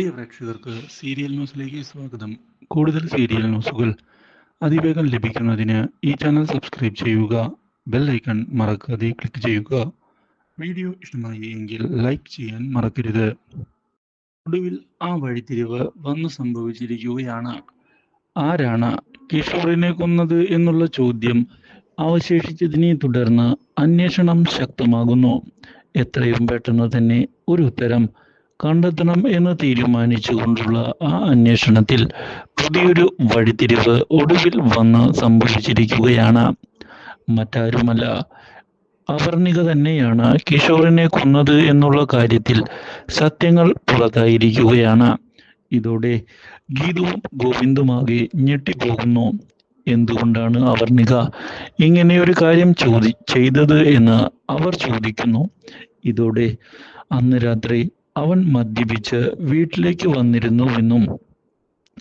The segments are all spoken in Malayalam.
പ്രിയ പ്രേക്ഷകർക്ക് സീരിയൽ ന്യൂസിലേക്ക് സ്വാഗതം. കൂടുതൽ സീരിയൽ ന്യൂസുകൾ അതിവേഗം ലഭിക്കുന്നതിന് ഈ ചാനൽ സബ്സ്ക്രൈബ് ചെയ്യുക ബെൽ ഐക്കൺ മറക്കാതെ ക്ലിക്ക് ചെയ്യുക. വീഡിയോ ഇഷ്ടമായി എങ്കിൽ ലൈക്ക് ചെയ്യാൻ മറക്കരുത്. ഒടുവിൽ ആ വഴിത്തിരിവ് വന്ന് സംഭവിച്ചിരിക്കുകയാണ്. ആരാണ് കിഷോറിനെ കൊന്നത് എന്നുള്ള ചോദ്യം അവശേഷിച്ചതിനെ തുടർന്ന് അന്വേഷണം ശക്തമാകുന്നു. എത്രയും പെട്ടെന്ന് തന്നെ ഒരു ഉത്തരം കണ്ടെത്തണം എന്ന് തീരുമാനിച്ചുകൊണ്ടുള്ള ആ അന്വേഷണത്തിൽ പുതിയൊരു വഴിത്തിരിവ് ഒടുവിൽ വന്ന് സംഭവിച്ചിരിക്കുകയാണ്. മറ്റാരുമല്ല. അവർണിക തന്നെയാണ് കിഷോറിനെ കൊന്നത് എന്നുള്ള കാര്യത്തിൽ സത്യങ്ങൾ പുറത്തായിരിക്കുകയാണ്. ഇതോടെ ഗീതുവും ഗോവിന്ദുമാകെ ഞെട്ടിപ്പോകുന്നു. എന്തുകൊണ്ടാണ് അവർണിക ഇങ്ങനെയൊരു കാര്യം ചോദി ചെയ്തത് എന്ന് അവർ ചോദിക്കുന്നു. ഇതോടെ അന്ന് രാത്രി അവൻ മദ്യപിച്ച് വീട്ടിലേക്ക് വന്നിരുന്നുവെന്നും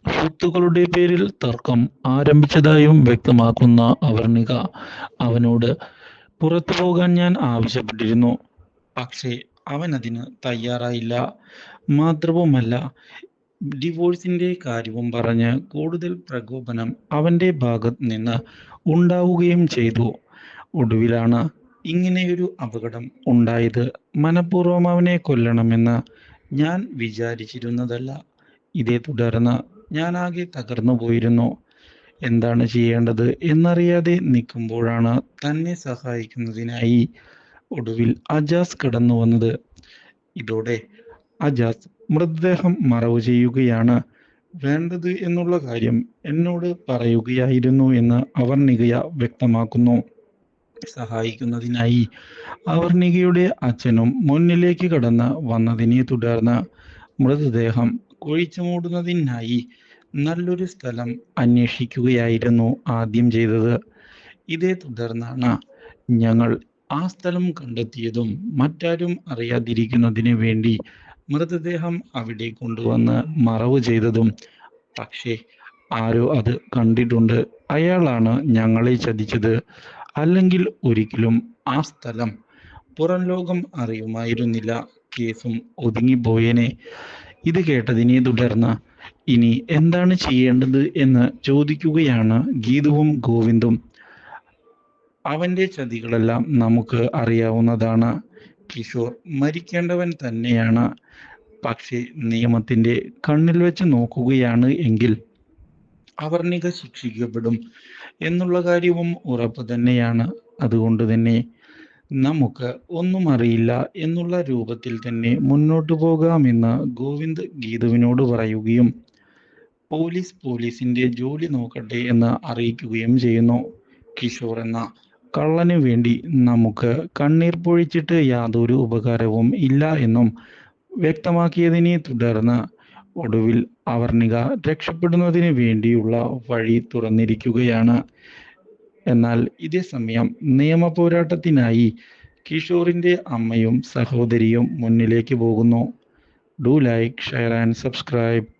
സ്വത്തുക്കളുടെ പേരിൽ തർക്കം ആരംഭിച്ചതായും വ്യക്തമാക്കുന്ന അവർണിക അവനോട് പുറത്തു പോകാൻ ഞാൻ ആവശ്യപ്പെട്ടിരുന്നു. പക്ഷേ അവൻ അതിന് തയ്യാറായില്ല. മാത്രവുമല്ല ഡിവോഴ്സിന്റെ കാര്യവും പറഞ്ഞ് കൂടുതൽ പ്രകോപനം അവന്റെ ഭാഗത്ത് നിന്ന് ഉണ്ടാവുകയും ചെയ്തു. ഒടുവിലാണ് ഇങ്ങനെയൊരു അപകടം ഉണ്ടായത് മനഃപൂർവം അവനെ കൊല്ലണമെന്ന് ഞാൻ വിചാരിച്ചിരുന്നതല്ല. ഇതേ തുടർന്ന് ഞാൻ ആകെ തകർന്നു പോയിരുന്നു. എന്താണ് ചെയ്യേണ്ടത് എന്നറിയാതെ നിൽക്കുമ്പോഴാണ് തന്നെ സഹായിക്കുന്നതിനായി ഒടുവിൽ അജാസ് കടന്നു വന്നത്. ഇതോടെ അജാസ് മൃതദേഹം മറവ് ചെയ്യുകയാണ്. വേണ്ടത് എന്നുള്ള കാര്യം എന്നോട് പറയുകയായിരുന്നു എന്ന് അവർണികയ വ്യക്തമാക്കുന്നു. സഹായിക്കുന്നതിനായി അവർണികയുടെ അച്ഛനും മുന്നിലേക്ക് കടന്ന് വന്നതിനെ തുടർന്ന് മൃതദേഹം കുഴിച്ചു മൂടുന്നതിനായി നല്ലൊരു സ്ഥലം അന്വേഷിക്കുകയായിരുന്നു ആദ്യം ചെയ്തത്. ഇതേ തുടർന്നാണ് ഞങ്ങൾ ആ സ്ഥലം കണ്ടെത്തിയതും മറ്റാരും അറിയാതിരിക്കുന്നതിന് വേണ്ടി മൃതദേഹം അവിടെ കൊണ്ടുവന്ന് മറവ് ചെയ്തതും. പക്ഷേ ആരോ അത് കണ്ടിട്ടുണ്ട്. അയാളാണ് ഞങ്ങളെ ചതിച്ചത്. അല്ലെങ്കിൽ ഒരിക്കലും ആ സ്ഥലം പുറം ലോകം അറിയുമായിരുന്നില്ല. കേസും ഒതുങ്ങിപ്പോയേനെ. ഇത് കേട്ടതിനെ തുടർന്ന് ഇനി എന്താണ് ചെയ്യേണ്ടത് എന്ന് ചോദിക്കുകയാണ് ഗീതുവും ഗോവിന്ദും. അവന്റെ ചതികളെല്ലാം നമുക്ക് അറിയാവുന്നതാണ്. കിഷോർ മരിക്കേണ്ടവൻ തന്നെയാണ്. പക്ഷേ നിയമത്തിന്റെ കണ്ണിൽ വെച്ച് നോക്കുകയാണ് എങ്കിൽ അവർണിക ശിക്ഷിക്കപ്പെടും എന്നുള്ള കാര്യവും ഉറപ്പ് തന്നെയാണ്. അതുകൊണ്ട് തന്നെ നമുക്ക് ഒന്നും അറിയില്ല എന്നുള്ള രൂപത്തിൽ തന്നെ മുന്നോട്ട് പോകാമെന്ന് ഗോവിന്ദ് ഗീതുവിനോട് പറയുകയും പോലീസ് പോലീസിന്റെ ജോലി നോക്കട്ടെ എന്ന് അറിയിക്കുകയും ചെയ്യുന്നു. കിഷോർ എന്ന കള്ളന് വേണ്ടി നമുക്ക് കണ്ണീർ പൊഴിച്ചിട്ട് യാതൊരു ഉപകാരവും ഇല്ല എന്നും വ്യക്തമാക്കിയതിനെ തുടർന്ന് ഒടുവിൽ അവർണിക രക്ഷപ്പെടുന്നതിന് വേണ്ടിയുള്ള വഴി തുറന്നിരിക്കുകയാണ്. എന്നാൽ ഇതേ സമയം നിയമ പോരാട്ടത്തിനായി കിഷോറിന്റെ അമ്മയും സഹോദരിയും മുന്നിലേക്ക് പോകുന്നു. Do like share and subscribe.